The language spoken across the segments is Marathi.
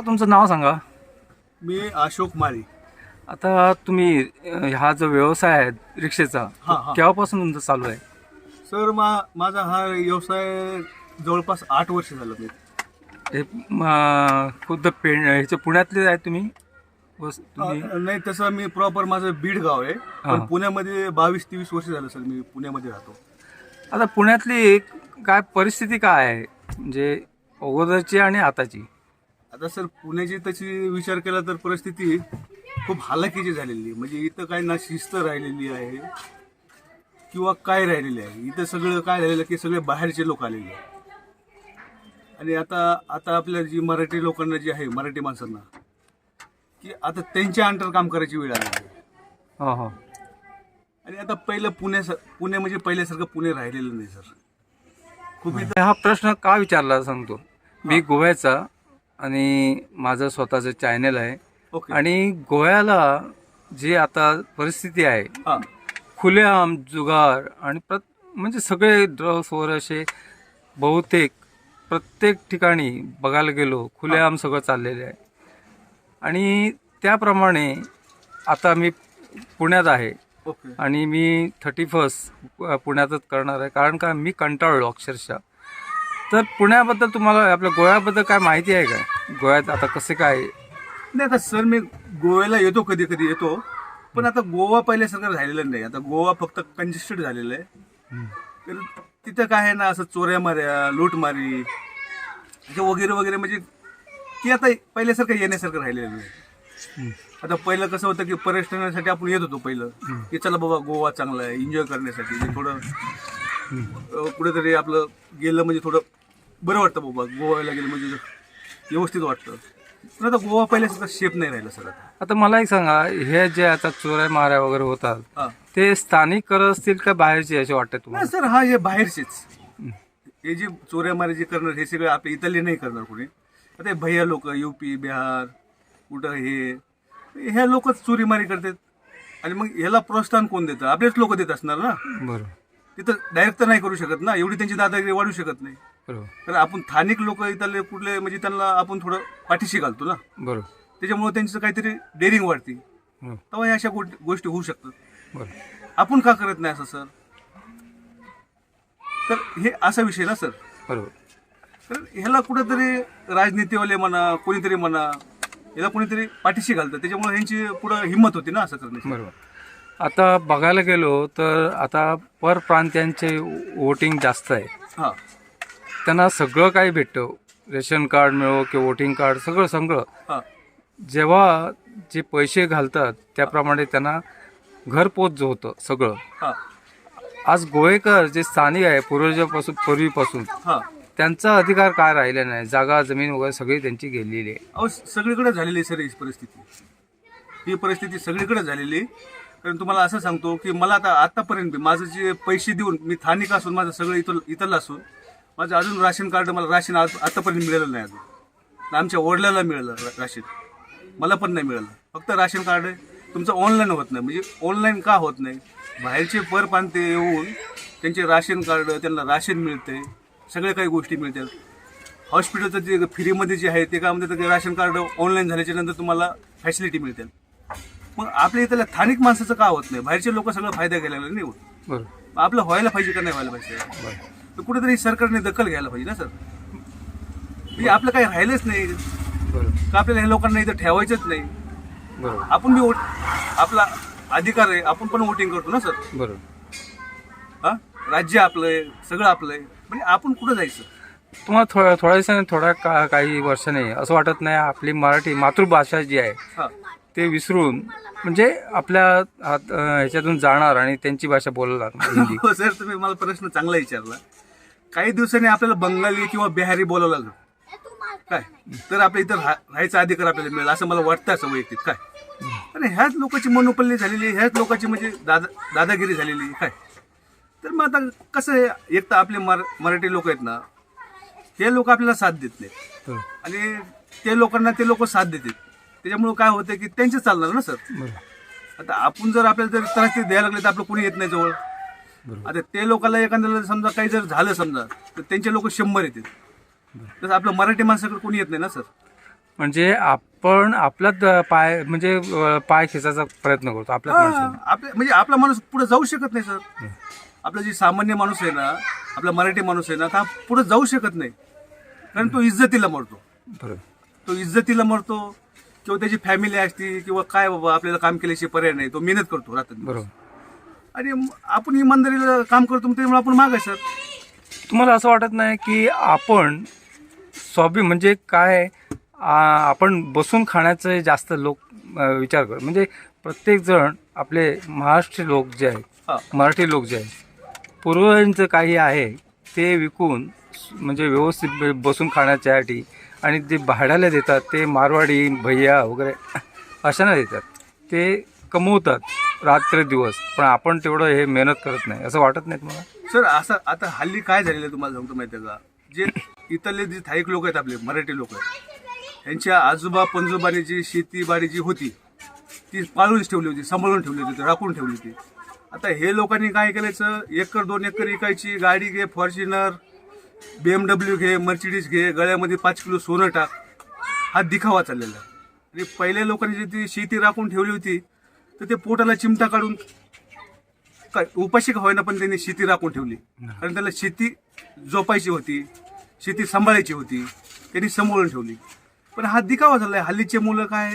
मला तुमचं नाव सांगा. मी अशोक माळी. आता तुम्ही अं, हा जो व्यवसाय आहे रिक्षेचा हा, हा. केव्हापासून तुमचा चालू आहे? सर मा माझा हा व्यवसाय जवळपास आठ वर्ष झालं मी. हे म, खुद्द पे ह्याचे पुण्यातले आहे तुम्ही? तुम्ही अ, नाही तसं मी प्रॉपर माझं बीड गाव आहे. हा. पण पुण्यामध्ये बावीस तेवीस वर्ष झालं सर मी पुण्यामध्ये राहतो. आता पुण्यातली काय परिस्थिती काय आहे? म्हणजे अगोदरची आणि आताची? आता सर पुण्याची तशी विचार केला तर परिस्थिती खूप हालाकीची झालेली आहे. म्हणजे इथं काय ना शिस्त राहिलेली आहे किंवा काय राहिलेली आहे? इथं सगळं काय झालेलं की सगळे बाहेरचे लोक आलेले आणि आता आता आपल्या जी मराठी लोकांना जी आहे मराठी माणसांना की आता त्यांच्या अंडर काम करायची वेळ आली हो हो. आणि आता पहिलं पुण्या पुणे म्हणजे पहिल्यासारखं पुणे राहिलेलं नाही सर. खूप इथं हा प्रश्न का विचारला सांगतो? मी गोव्याचा आणि माझं स्वतःचं चॅनल आहे. आणि गोव्याला जी आता परिस्थिती आहे खुलेआम जुगार आणि प्रत म्हणजे सगळे ड्रग्सवर असे बहुतेक प्रत्येक ठिकाणी बघायला गेलो खुलेआम सगळं चाललेलं आहे. आणि त्याप्रमाणे आता मी पुण्यात आहे. आणि मी थर्टी फर्स्ट पुण्यातच करणार आहे. कारण का मी कंटाळलो अक्षरशः. तर पुण्याबद्दल तुम्हाला आपल्या गोव्याबद्दल काय माहिती आहे का? गोव्यात आता कसे काय? नाही आता सर मी गोव्याला येतो कधी कधी येतो. पण आता गोवा पहिल्यासारखं राहिलेलं नाही. आता गोवा फक्त कंजेस्टेड झालेलं आहे. तर तिथं काय आहे ना असं चोऱ्या माऱ्या लूटमारी वगैरे वगैरे म्हणजे की आता पहिल्यासारखं येण्यासारखं राहिलेलं नाही. आता पहिलं कसं होतं की पर्यटनासाठी आपण येत होतो पहिलं की चला बाबा गोवा चांगला आहे एन्जॉय करण्यासाठी. जे थोडं कुठेतरी आपलं गेलं म्हणजे थोडं बरं वाटतं बाबा गोव्याला गेलं म्हणजे व्यवस्थित वाटतं. पण आता गोवा पहिल्यासारखं शेप नाही राहिला सर आता. आता मला एक सांगा हे जे आता चोऱ्या माऱ्या वगैरे होतात हा. ते स्थानिक करत असतील का बाहेरचे असे वाटतं नाही तुम्हाला सर हा हे बाहेरचेच. हे जे चोऱ्या मारे जे करणार हे सगळे आपले इथले नाही करणार कोणी. आता हे भैया लोक युपी बिहार कुठं हे ह्या लोकच चोरीमारी करतात. आणि मग ह्याला प्रोत्साहन कोण देतं? आपलेच लोक देत असणार ना. बरोबर तिथं डायरेक्ट तर नाही करू शकत ना. एवढी त्यांची दादागिरी वाढू शकत नाही. बरोबर. तर आपण स्थानिक लोक इथले कुठले म्हणजे त्यांना आपण थोडं पाठीशी घालतो ना. बरोबर. त्याच्यामुळे त्यांचं काहीतरी डेअरिंग वाढते. हो, तेव्हा ह्या अशा गोट- गोष्टी होऊ शकतात. बरोबर. आपण का करत नाही असं सर? तर हे असा विषय ना सर. बरोबर. तर ह्याला कुठेतरी राजनीतीवाले म्हणा कोणीतरी म्हणा याला कोणीतरी पाठीशी घालतं. त्याच्यामुळे ह्यांची पुढं हिंमत होती ना असं करण्याची. बरोबर. आता बघायला गेलो तर आता परप्रांत्यांचे वोटिंग जास्त आहे. हा. त्यांना सगळं काही भेटतं. रेशन कार्ड मिळो किंवा वोटिंग कार्ड सगळं सगळं. जेव्हा जे पैसे घालतात त्याप्रमाणे त्यांना घरपोच जो होतं सगळं. आज गोवेकर जे स्थानिक आहे पूर्वजापासून पूर्वीपासून हा. त्यांचा अधिकार काय राहिला नाही? जागा जमीन वगैरे सगळी त्यांची गेलेली आहे. अहो सगळीकडे झालेली आहे सर ही परिस्थिती. ही परिस्थिती सगळीकडे झालेली. कारण तुम्हाला असं सांगतो की मला आता आतापर्यंत माझं जे पैसे देऊन मी स्थानिक असून माझं सगळं इथं इथलं असून माझं अजून राशन कार्ड मला राशन आज आतापर्यंत मिळालं नाही अजून. आमच्या वडिलांना मिळालं रा- राशन. मला पण नाही मिळालं. फक्त राशन कार्ड तुमचं ऑनलाईन होत नाही. म्हणजे ऑनलाईन का होत नाही? बाहेरचे परप्रांते येऊन त्यांचे राशन कार्ड त्यांना राशन मिळते. सगळ्या काही गोष्टी मिळतात. हॉस्पिटलचं जे फ्रीमध्ये जे आहे ते काय म्हणतात ते राशन कार्ड ऑनलाईन झाल्याच्यानंतर तुम्हाला फॅसिलिटी मिळते. मग आपल्या इथल्या स्थानिक माणसाचं का होत नाही? बाहेरचे लोक सगळं फायदा घ्यायला लागले नाही होत आपलं व्हायला पाहिजे का नाही व्हायला पाहिजे? तर कुठेतरी सरकारने दखल घ्यायला पाहिजे ना सर? म्हणजे आपलं काही राहिलंच नाही. बरोबर. का आपल्याला ह्या लोकांना इथं ठेवायचंच नाही? बरोबर. आपण बी वोट आपला अधिकार आहे आपण पण वोटिंग करतो ना सर? बरोबर. हा? राज्य आपलं आहे सगळं आपलं आहे म्हणजे आपण कुठं जायचं? तुम्हाला थोड्या थोड्या दिवसांनी थोड्या का काही वर्षांनी असं वाटत नाही आपली मराठी मातृभाषा जी आहे हा. ते विसरून म्हणजे आपल्या हात- ह्याच्यातून जाणार आणि त्यांची भाषा बोलायला लागणार हिंदी. हो सर तुम्ही मला प्रश्न चांगला विचारला. काही दिवसांनी आपल्याला बंगाली किंवा बिहारी बोलावं लागलं. काय? तर आपल्या इथं राहा- राहायचा अधिकार आपल्याला मिळेल असं मला वाटतं असं वैयक्तिक. काय? आणि ह्याच लोकांची मनोपल्ली झालेली आहे, ह्याच लोकांची म्हणजे दादा दादागिरी झालेली आहे, काय? तर मग आता कसं आहे एक तर आपले मर मराठी लोक आहेत ना हे लोक आपल्याला साथ देत नाहीत. बरोबर आणि ते लोकांना ते लोक साथ देतात. त्याच्यामुळे काय होतं की त्यांचे चालणार ना सर? आता आपण जर आपल्याला जर त्रास द्यायला लागले तर आपलं कोणी येत नाही जवळ. आता ते लोकांना एखाद्याला समजा काही जर झालं समजा तर त्यांचे लोक शंभर येतील. तसं आपलं मराठी माणसाकडे कोणी येत नाही ना सर? म्हणजे आपण आपल्यात अं, पाय म्हणजे पाय खेचायचा प्रयत्न करतो माणसाने. आपल्या म्हणजे आपला माणूस पुढे जाऊ शकत नाही सर. आपला जी सामान्य माणूस आहे ना आपला मराठी माणूस आहे ना हा पुढे जाऊ शकत नाही. कारण तो इज्जतीला मरतो. बरोबर. तो इज्जतीला मरतो किंवा त्याची फॅमिली असते किंवा काय बाबा आपल्याला काम केल्याशिवाय पर्याय नाही तो मेहनत करतो रात्र बरोबर. आणि म- आपण इमानदारीला काम करतो मग त्यामुळे आपण माग सर. तुम्हाला असं वाटत नाही की आपण स्वाभी म्हणजे काय आ- आपण बसून खाण्याचे जास्त लोक अ, विचार करतो म्हणजे प्रत्येक जण आपले महाराष्ट्रीय लोक जे आहेत मराठी लोक जे आहेत पूर्वजांचं काही आहे ते विकून म्हणजे व्यवस्थित बसून खाण्याच्यासाठी आणि जे भाड्याला देतात ते मारवाडी भैया वगैरे अशांना देतात. ते कमवतात रात्र दिवस पण आपण तेवढं हे मेहनत करत नाही. असं वाटत नाही तुम्हाला? सर असं आता हल्ली काय झालेलं आहे तुम्हाला सांगतो माहिती आहे का? जे इथले जे स्थायिक लोक आहेत आपले मराठी लोक आहेत यांच्या आजोबा पंजोबाने जी शेतीबाडी जी होती ती पाळून ठेवली होती सांभाळून ठेवली होती राखून ठेवली होती. आता हे लोकांनी काय केल्याचं एकर दोन एकर विकायची गाडी घे फॉर्च्युनर बीएमडब्ल्यू घे मर्सिडीज घे गळ्यामध्ये पाच किलो सोनं टाक. हा दिखावा चाललेला आहे. आणि पहिल्या लोकांनी जी ती शेती राखून ठेवली होती तर ते पोटाला चिमटा काढून काय उपाशी का होईना पण त्यांनी शेती राखून ठेवली. कारण त्याला शेती जोपायची होती शेती सांभाळायची होती त्यांनी सांभाळून ठेवली. पण हा दिखावा झालाय. हल्लीचे मुलं काय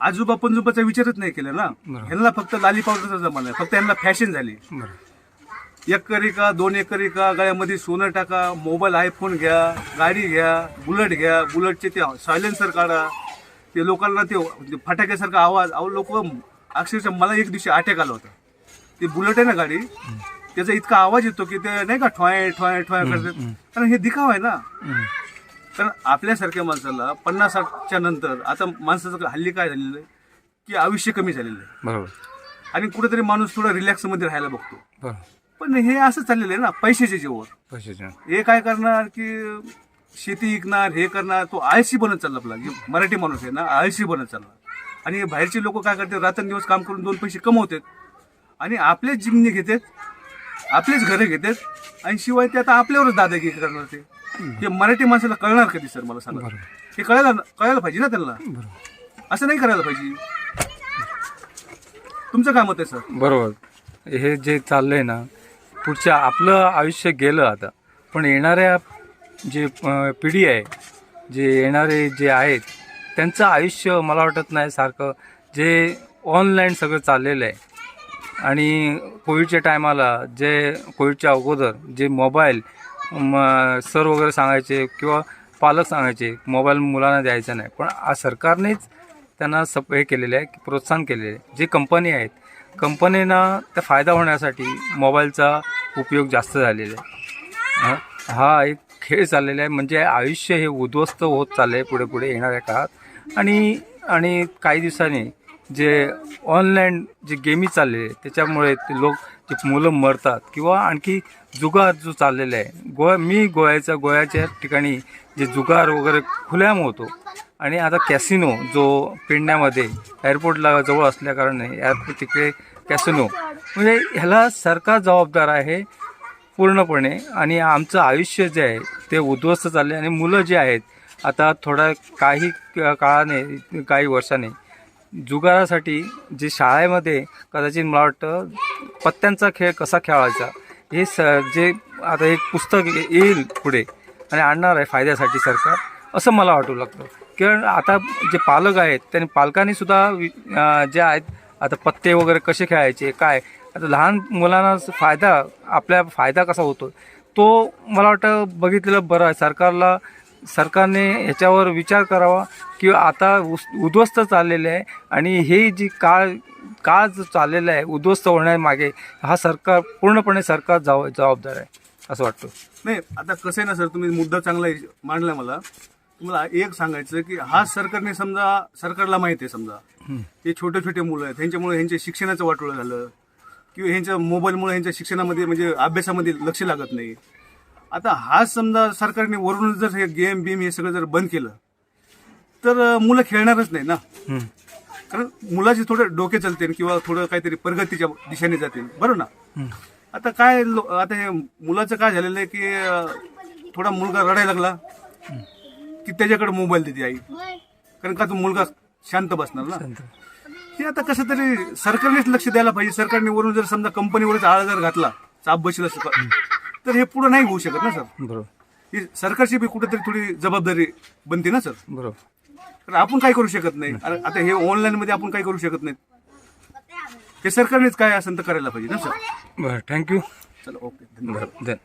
आजोबा पंजोबाचा विचारच नाही केला ना. ह्यांना फक्त लाली पावडरचा जमाना आहे. फक्त यांना फॅशन झाली. एकरी का दोन एकरी का गळ्यामध्ये सोनं टाका मोबाईल आयफोन घ्या गाडी घ्या बुलेट घ्या बुलेटचे ते सायलेन्सर काढा. ते लोकांना ते ते फटाक्यासारखा आवाज अहो लोक अक्षरशः मला एक दिवशी अटॅक आला होता. ते बुलेट आहे ना गाडी त्याचा इतका आवाज येतो की ते नाही का ठोय ठोय ठोय करतात. कारण हे दिखाव आहे ना. कारण आपल्यासारख्या माणसाला पन्नास साठच्या नंतर आता माणसाचं हल्ली काय झालेलं आहे? की आयुष्य कमी झालेलं आहे. बरोबर. आणि कुठेतरी माणूस थोडा रिलॅक्समध्ये राहायला बघतो. बरोबर. पण हे असं चाललेलं आहे ना पैशाच्या जीवावर. पैशाच्या हे काय करणार की शेती विकणार हे करणार तो आळशी बनत चालला आपला. जे मराठी माणूस आहे ना आळशी बनत चालला. आणि बाहेरचे लोक काय करतात रात्रंदिवस काम करून दोन पैसे कमवतात. आणि आपलेच जिमनी घेतात आपलेच घरे घेतात आणि शिवाय ते आता आपल्यावरच दादागिरी करणार ते. हे मराठी माणसाला कळणार कधी सर मला सांगा. हे कळायला कळायला पाहिजे ना त्यांना? असं नाही करायला पाहिजे. तुमचं काय मत आहे सर. बरोबर. हे जे चाललंय ना पुढच्या आपलं आयुष्य गेलं आता. पण येणाऱ्या जे पिढी आहे जे येणारे जे आहेत त्यांचं आयुष्य मला वाटत नाही सारखं. जे ऑनलाईन सगळं चाललेलं आहे. आणि कोविडच्या टायमाला जे कोविडच्या अगोदर जे मोबाईल म, सर वगैरे सांगायचे किंवा पालक सांगायचे मोबाईल मुलांना द्यायचा नाही. पण आज सरकारनेच त्यांना सप हे केलेलं आहे की प्रोत्साहन केलेलं आहे. जे कंपनी आहेत कंपनीना त्या फायदा होण्यासाठी मोबाईलचा उपयोग जास्त झालेला आहे. हा- एक खेळ चाललेला आहे. म्हणजे आयुष्य हे उद्ध्वस्त होत चाललं आहे पुढे पुढे येणाऱ्या काळात. आणि आणि काही दिवसांनी जे ऑनलाईन जे गेमी चालले त्याच्यामुळे ते लोक जे मुलं मरतात किंवा आणखी जुगार जो चाललेला आहे गोवा मी गोव्याचा गोव्याच्या ठिकाणी जे जुगार वगैरे खुल्याम होतो. आणि आता कॅसिनो जो पेडण्यामध्ये एअरपोर्टला जवळ असल्याकारणे एअरपोर्ट तिकडे कॅसिनो म्हणजे ह्याला सरकार जबाबदार आहे पूर्णपणे. आणि आमचं आयुष्य जे आहे ते उद्ध्वस्त चालले आणि मुलं जे आहेत आता थोड्या काही काळाने काही वर्षाने जुगारासाठी जे शाळेमध्ये कदाचित मला वाटतं पत्त्यांचा खेळ कसा खेळायचा हे स जे आता एक पुस्तक येईल पुढे आणि आणणार आहे फायद्यासाठी सरकार असं मला वाटू लागतं. कारण आता जे पालक आहेत त्यांनी पालकांनीसुद्धा जे आहेत आता पत्ते वगैरे कसे खेळायचे काय? आता लहान मुलांना फायदा आपल्या फायदा कसा होतो तो मला वाटतं बघितलेलं बरं आहे. सरकारला सरकारने ह्याच्यावर विचार करावा की आता उस- उद्ध्वस्त चाललेलं आहे आणि हे जी काळ काळ जो चाललेला आहे उद्ध्वस्त होण्यामागे हा सरकार पूर्णपणे सरकार जबाब जबाबदार आहे असं वाटतं. नाही आता कसं आहे ना सर तुम्ही मुद्दा चांगला मांडला मला. तुम्हाला एक सांगायचं की हा सरकारने समजा सरकारला माहिती आहे समजा. हे छोटे छोटे मुलं आहेत ह्यांच्यामुळे ह्यांच्या शिक्षणाचं वाटोळं झालं. किंवा ह्यांच्या मोबाईलमुळे ह्यांच्या शिक्षणामध्ये म्हणजे अभ्यासामध्ये लक्ष लागत नाही. आता हा समजा सरकारने वरून जर हे गेम बीम हे सगळं जर बंद केलं तर मुलं खेळणारच नाही ना. कारण मुलाचे थोडं डोके चालते किंवा थोडं काहीतरी प्रगतीच्या दिशेने जाते बरोबर ना. आता काय आता हे मुलाचं काय झालेलं आहे की थोडा मुलगा रडायला लागला की त्याच्याकडे मोबाईल देते आई. कारण का तो मुलगा शांत बसणार ना. हे आता कसं तरी सरकारनेच लक्ष द्यायला पाहिजे. सरकारने वरून जर समजा कंपनीवरच आळा जर घातला चाप बसला तर हे पुढे नाही होऊ शकत ना सर? बरोबर. ही सरकारची बी कुठेतरी थोडी जबाबदारी बनते ना सर? बरोबर. तर आपण काय करू शकत नाही? अरे आता हे ऑनलाईन मध्ये आपण काय करू शकत नाही हे सरकारनेच काय असेल तर करायला पाहिजे ना सर? बरं थँक्यू चला ओके. धन्यवाद बरं धन्यवाद.